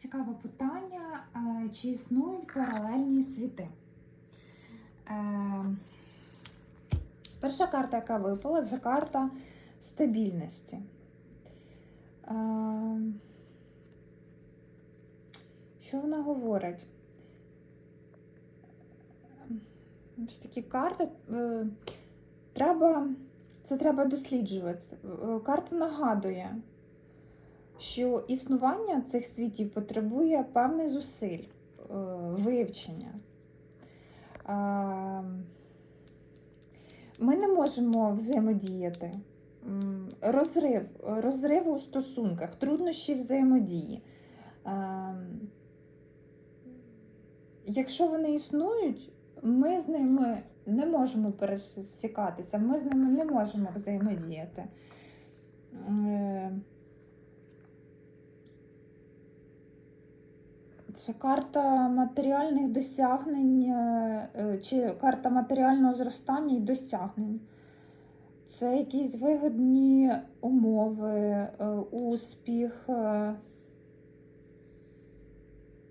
Цікаве питання, е, чи існують паралельні світи? Е, Перша карта, яка випала, це карта стабільності. Е, Що вона говорить? Ось такі карти. Треба, це треба досліджувати. Карта нагадує, що існування цих світів потребує певних зусиль, е, вивчення. Е, Ми не можемо взаємодіяти. Розрив, розрив у стосунках, труднощі взаємодії. Е, Якщо вони існують, ми з ними не можемо пересікатися, ми з ними не можемо взаємодіяти. Це карта матеріальних досягнень, е, е, чи карта матеріального зростання і досягнень. Це якісь вигодні умови, е, успіх.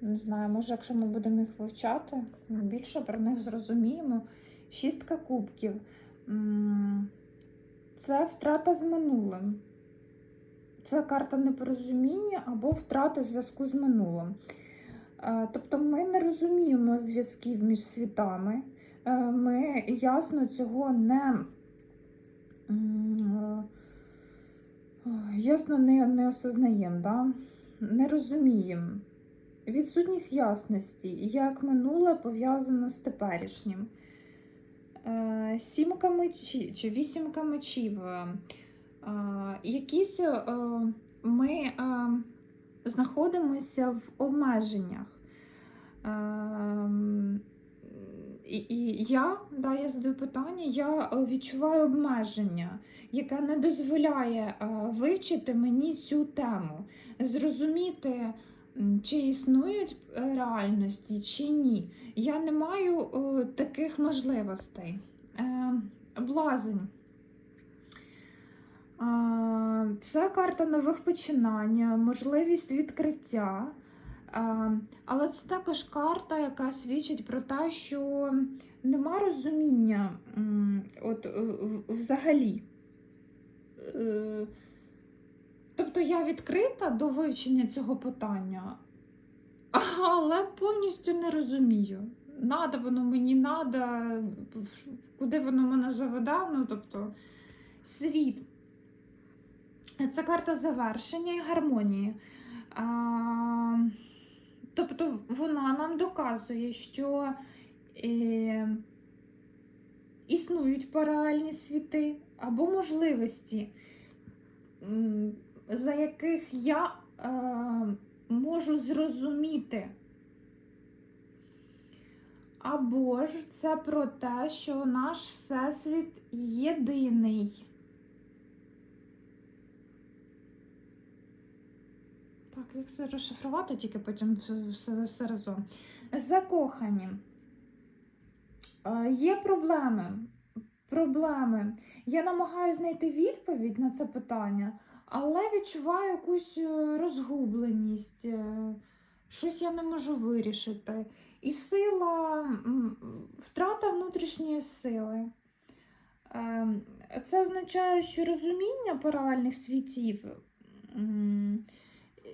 Не знаю, може, якщо ми будемо їх вивчати, більше про них зрозуміємо. Шістка кубків. Це втрата з минулим. Це карта непорозуміння або втрата зв'язку з минулим. Е, Тобто ми не розуміємо зв'язків між світами. Е, Ми ясно цього не е, ясно не, не осознаємо, да? не розуміємо. Відсутність ясності, як минуле пов'язано з теперішнім. Сімка мечів чи вісімка мечів. Якісь ми знаходимося в обмеженнях. Ем, І, і я, да, я задаю питання, я е, відчуваю обмеження, яке не дозволяє е, вивчити мені цю тему, зрозуміти, чи існують е, реальності, чи ні. Я не маю таких можливостей. Е, Блазень. Це карта нових починань, можливість відкриття. Але це також карта, яка свідчить про те, що нема розуміння от, взагалі. Е, Тобто я відкрита до вивчення цього питання, але повністю не розумію. Надо воно мені надо, куди воно мене заведе. Ну, тобто, світ. Це карта завершення і гармонії. А, тобто вона нам доказує, що е, існують паралельні світи або можливості, за яких я е, можу зрозуміти. Або ж це про те, що наш всесвіт єдиний. Так, як це розшифрувати, тільки потім все- все, разом. Закохані. Е, Є проблеми. Проблеми. Я намагаюся знайти відповідь на це питання, але відчуваю якусь е, розгубленість. е, Щось я не можу вирішити. І сила, втрата внутрішньої сили. Це означає, що розуміння паралельних світів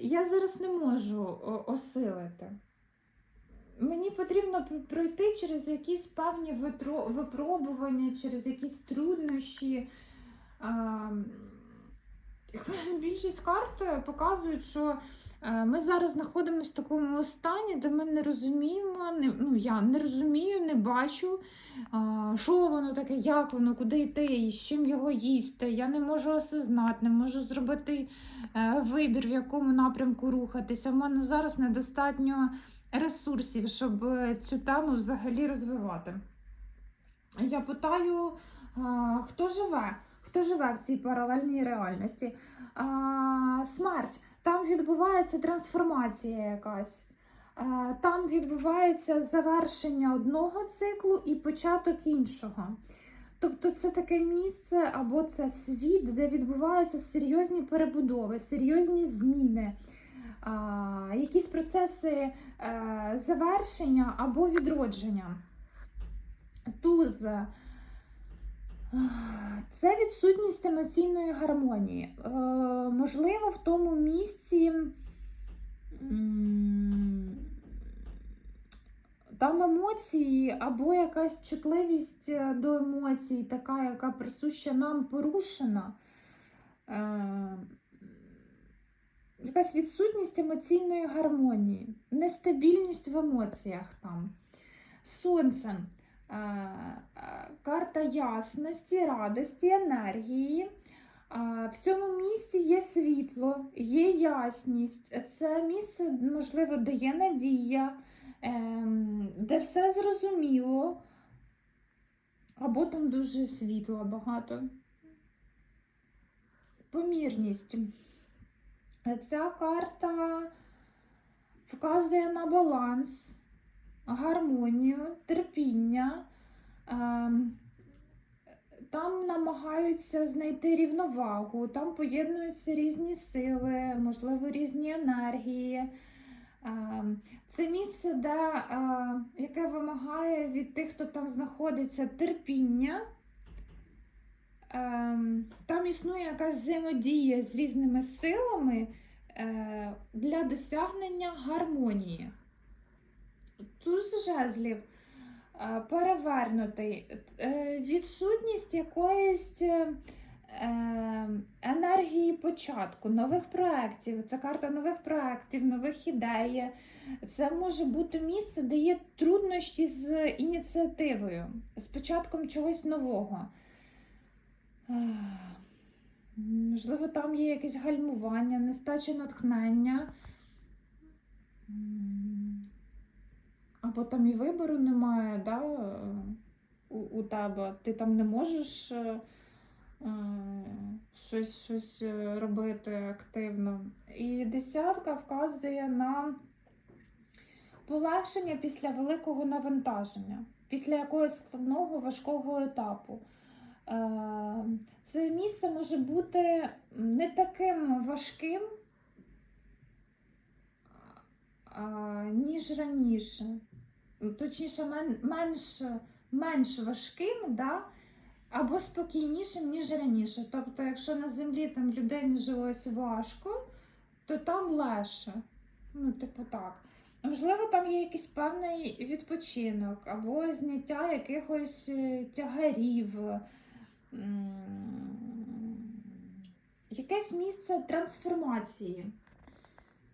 я зараз не можу осилити. Мені потрібно пройти через якісь певні випробування, через якісь труднощі. Ем, Більшість карт показують, що е, ми зараз знаходимося в такому стані, де ми не розуміємо, не, ну я не розумію, не бачу, що воно таке, як воно, куди йти, з чим його їсти. Я не можу осознати, не можу зробити е, вибір, в якому напрямку рухатися. У мене зараз недостатньо ресурсів, щоб е, цю тему взагалі розвивати. Я питаю, хто живе? Хто живе в цій паралельній реальності? А, смерть. Там відбувається трансформація якась. Там відбувається завершення одного циклу і початок іншого. Тобто це таке місце або це світ, де відбуваються серйозні перебудови, серйозні зміни. якісь процеси е, завершення або відродження. Туз. Це відсутність емоційної гармонії. Е, можливо, в тому місці там емоції або якась чутливість е, до емоцій, така, яка присуща нам, порушена. Е, якась відсутність емоційної гармонії, нестабільність в емоціях там. Сонце. Е, е, Карта ясності, радості, енергії. Е, В цьому місці є світло, є ясність. Це місце, можливо, де є надія, ем, де все зрозуміло, або там дуже світла багато. Помірність. Ця карта вказує на баланс, гармонію, терпіння. Ем, Там намагаються знайти рівновагу, там поєднуються різні сили, можливо, різні енергії. Ем, Це місце, де, е, яке вимагає від тих, хто там знаходиться, терпіння. Ем, Там існує якась взаємодія з різними силами е, для досягнення гармонії. Туз жезлів е, перевернутий, Е, відсутність якоїсь е, енергії початку, нових проєктів. Це карта нових проєктів, нових ідей. Це може бути місце, де є труднощі з ініціативою, з початком чогось нового. Можливо, там є якесь гальмування, нестача натхнення. Або там і вибору немає, да, е, у, у тебе. Ти там не можеш е, е, щось, щось е, робити активно. І десятка вказує на полегшення після великого навантаження, після якогось складного важкого етапу. Це місце може бути не таким важким, ніж раніше. Точніше, менш, менш важким, да? або спокійнішим, ніж раніше. Тобто, якщо на землі там людині жилось важко, то там легше. Ну, типу так. Можливо, там є якийсь певний відпочинок, або зняття якихось е, тягарів. Якесь місце трансформації.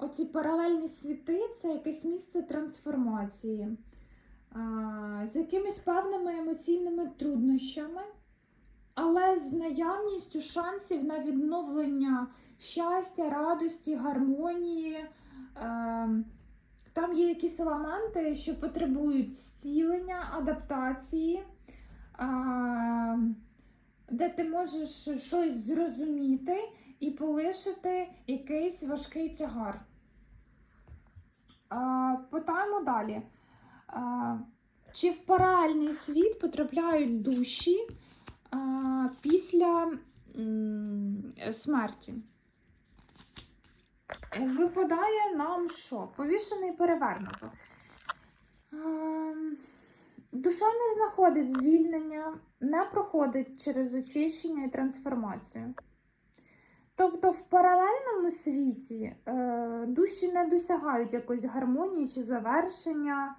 Оці паралельні світи це якесь місце трансформації. З якимись певними емоційними труднощами, але з наявністю шансів на відновлення щастя, радості, гармонії. Ем, Там є якісь елементи, що потребують зцілення, адаптації, де ти можеш щось зрозуміти і полишити якийсь важкий тягар. Питаємо далі. Чи в паральний світ потрапляють душі після смерті? Випадає нам що? Повішений перевернуто. Душа не знаходить звільнення, не проходить через очищення і трансформацію. Тобто в паралельному світі е, душі не досягають якоїсь гармонії чи завершення.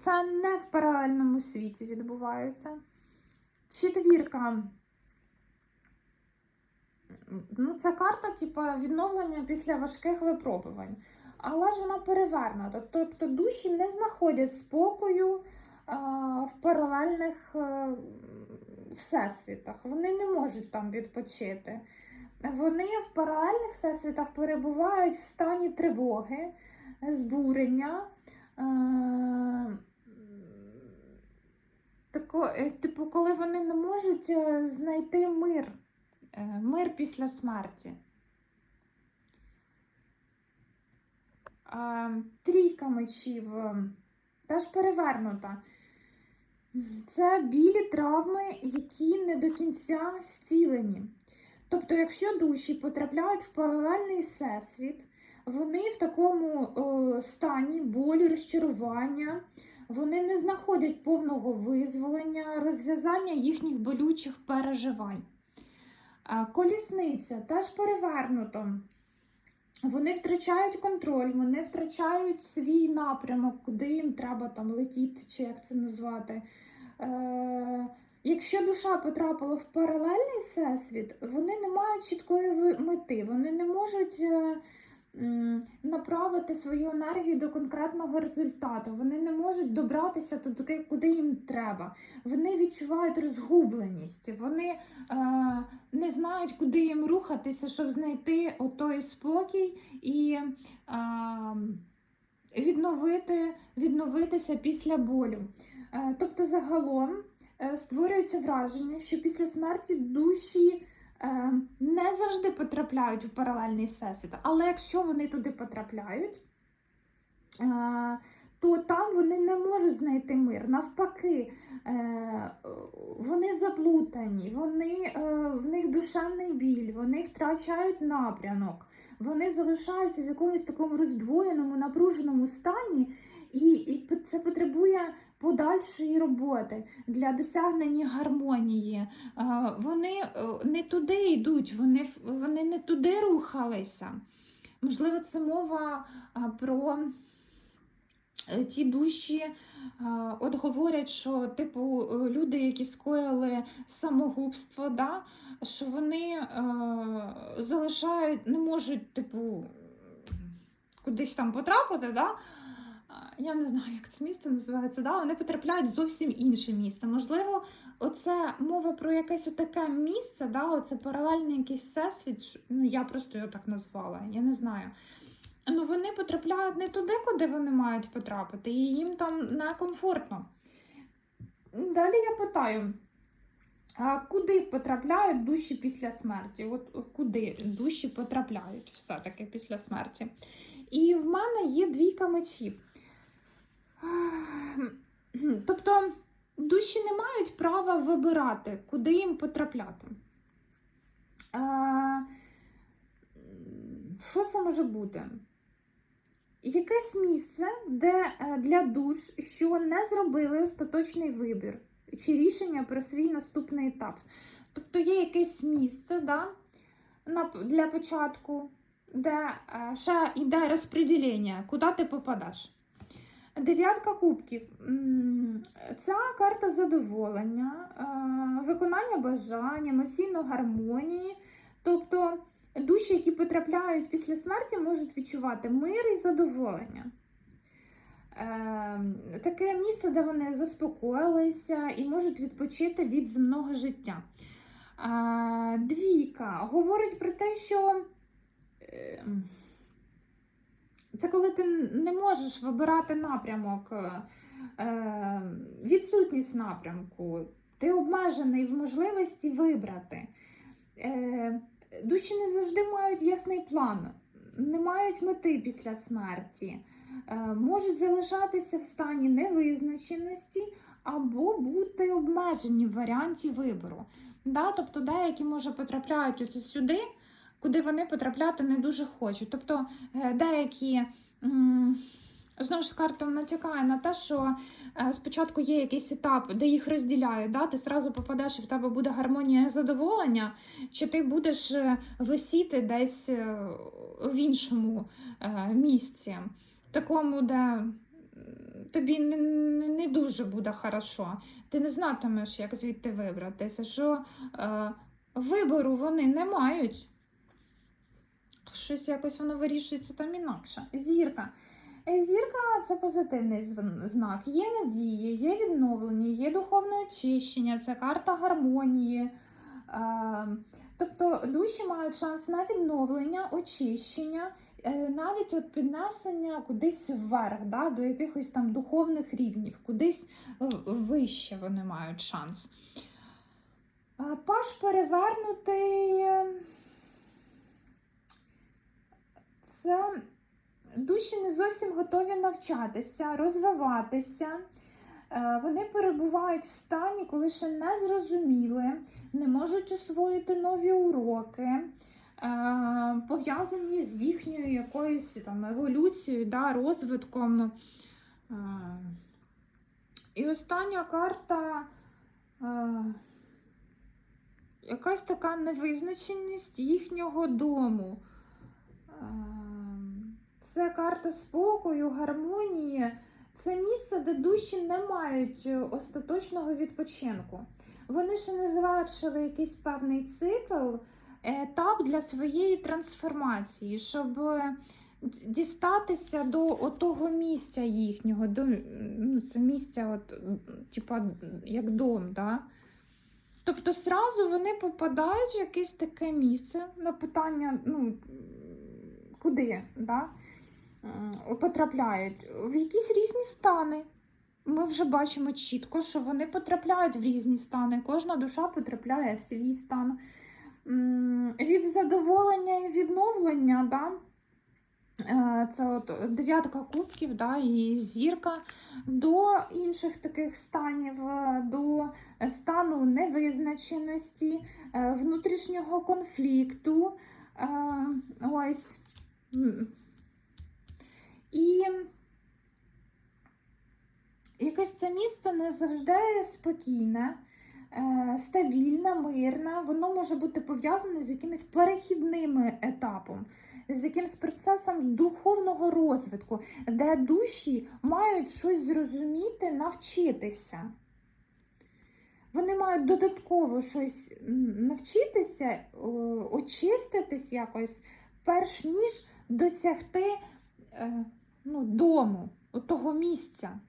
Це не в паралельному світі відбувається. Четвірка. Ну, це карта, типу, відновлення після важких випробувань. Але ж вона перевернута. Тобто душі не знаходять спокою а, в паралельних а, всесвітах. Вони не можуть там відпочити. Вони в паралельних всесвітах перебувають в стані тривоги, збурення. Е, тако, е, типу, коли вони не можуть е, знайти мир, мир після смерті. Трійка мечів теж перевернута. Це білі травми, які не до кінця зцілені. Тобто, якщо душі потрапляють в паралельний всесвіт, вони в такому е, стані болю, розчарування, вони не знаходять повного визволення, розв'язання їхніх болючих переживань. Е, Колісниця теж перевернуто. Вони втрачають контроль, вони втрачають свій напрямок, куди їм треба там летіти, чи як це назвати. Е, якщо душа потрапила в паралельний всесвіт, вони не мають чіткої мети, вони не можуть е, направити свою енергію до конкретного результату, вони не можуть добратися туди, куди їм треба. Вони відчувають розгубленість, вони е, не знають, куди їм рухатися, щоб знайти отой спокій і е, відновити, відновитися після болю. Е, тобто, загалом е, створюється враження, що після смерті душі не завжди потрапляють в паралельний всесвіт, але якщо вони туди потрапляють, е, то там вони не можуть знайти мир. Навпаки, е, вони заплутані, вони, е, в них душевний біль, вони втрачають напрямок, вони залишаються в якомусь такому роздвоєному, напруженому стані, і, і це потребує подальшої роботи для досягнення гармонії. Е, Вони е, не туди йдуть, вони, вони не туди рухалися. Можливо, це мова е, про ті душі, от говорять, що типу люди, які скоїли самогубство, да, що вони е, залишають, не можуть, типу, кудись там потрапити, да? Я не знаю, як це місто називається, да? вони потрапляють в зовсім інше місце. Можливо, оце мова про якесь таке місце, да? оце паралельний якийсь всесвіт, ну я просто його так назвала, я не знаю. Ну, вони потрапляють не туди, куди вони мають потрапити, і їм там некомфортно. Далі я питаю. А куди потрапляють душі після смерті? От куди душі потрапляють все-таки після смерті? І в мене є двійка мечів. Тобто душі не мають права вибирати, куди їм потрапляти. Що це може бути? Якесь місце, де е, для душ, що не зробили остаточний вибір чи рішення про свій наступний етап. Тобто є якесь місце да, для початку, де е, ще йде розподілення, куди ти попадеш. Дев'ятка кубків. Ця карта задоволення, е, виконання бажань, емоційної гармонії. Тобто душі, які потрапляють після смерті, можуть відчувати мир і задоволення. Е, таке місце, де вони заспокоїлися і можуть відпочити від земного життя. Е, двійка говорить про те, що це коли ти не можеш вибирати напрямок, е, відсутність напрямку, ти обмежений в можливості вибрати. Е, Душі не завжди мають ясний план, не мають мети після смерті, е, можуть залишатися в стані невизначеності або бути обмежені в варіанті вибору. Да? Тобто деякі може потрапляють оце сюди, куди вони потрапляти не дуже хочуть. Тобто е, деякі. Знову ж карта натякає на те, що е, спочатку є якийсь етап, де їх розділяють. Да? Ти зразу попадеш і в тебе буде гармонія задоволення, чи ти будеш е, висіти десь в іншому місці, такому, де тобі не, не, дуже буде хорошо. Ти не знатимеш, як звідти вибратися, що вибору вони не мають. Щось якось воно вирішується там інакше. Зірка. Е, Зірка це позитивний знак. Є надія, є відновлення, є духовне очищення, це карта гармонії. Е, Тобто душі мають шанс на відновлення, очищення, е, навіть от піднесення кудись вверх, да, до якихось там духовних рівнів, кудись вище вони мають шанс. Паш перевернутий. е, Це душі не зовсім готові навчатися, розвиватися. Е, Вони перебувають в стані, коли ще не зрозуміли, не можуть освоїти нові уроки, е, пов'язані з їхньою якоюсь там еволюцією, да, розвитком. Е, І остання карта. Якась така невизначеність їхнього дому. Е, Це карта спокою, гармонії. Це місце, де душі не мають е, остаточного відпочинку. Вони ще не завершили якийсь певний цикл, етап для своєї трансформації, щоб е, дістатися до того місця їхнього, до ну, це місця, от, типа, як дом. Да? Тобто, сразу вони попадають в якесь таке місце на питання, ну, куди, да? Потрапляють в якісь різні стани. Ми вже бачимо чітко, що вони потрапляють в різні стани. Кожна душа потрапляє в свій стан. Від задоволення і відновлення, да? е, це от дев'ятка кубків да, і зірка до інших таких станів, е, до стану невизначеності, е, внутрішнього конфлікту. Ось. І якесь це місце не завжди спокійне, е, стабільне, мирне. Воно може бути пов'язане з якимось перехідним етапом, з якимось процесом духовного розвитку, де душі мають щось зрозуміти, навчитися. Вони мають додатково щось навчитися, очиститись якось, перш ніж досягти е, ну, дому, того місця.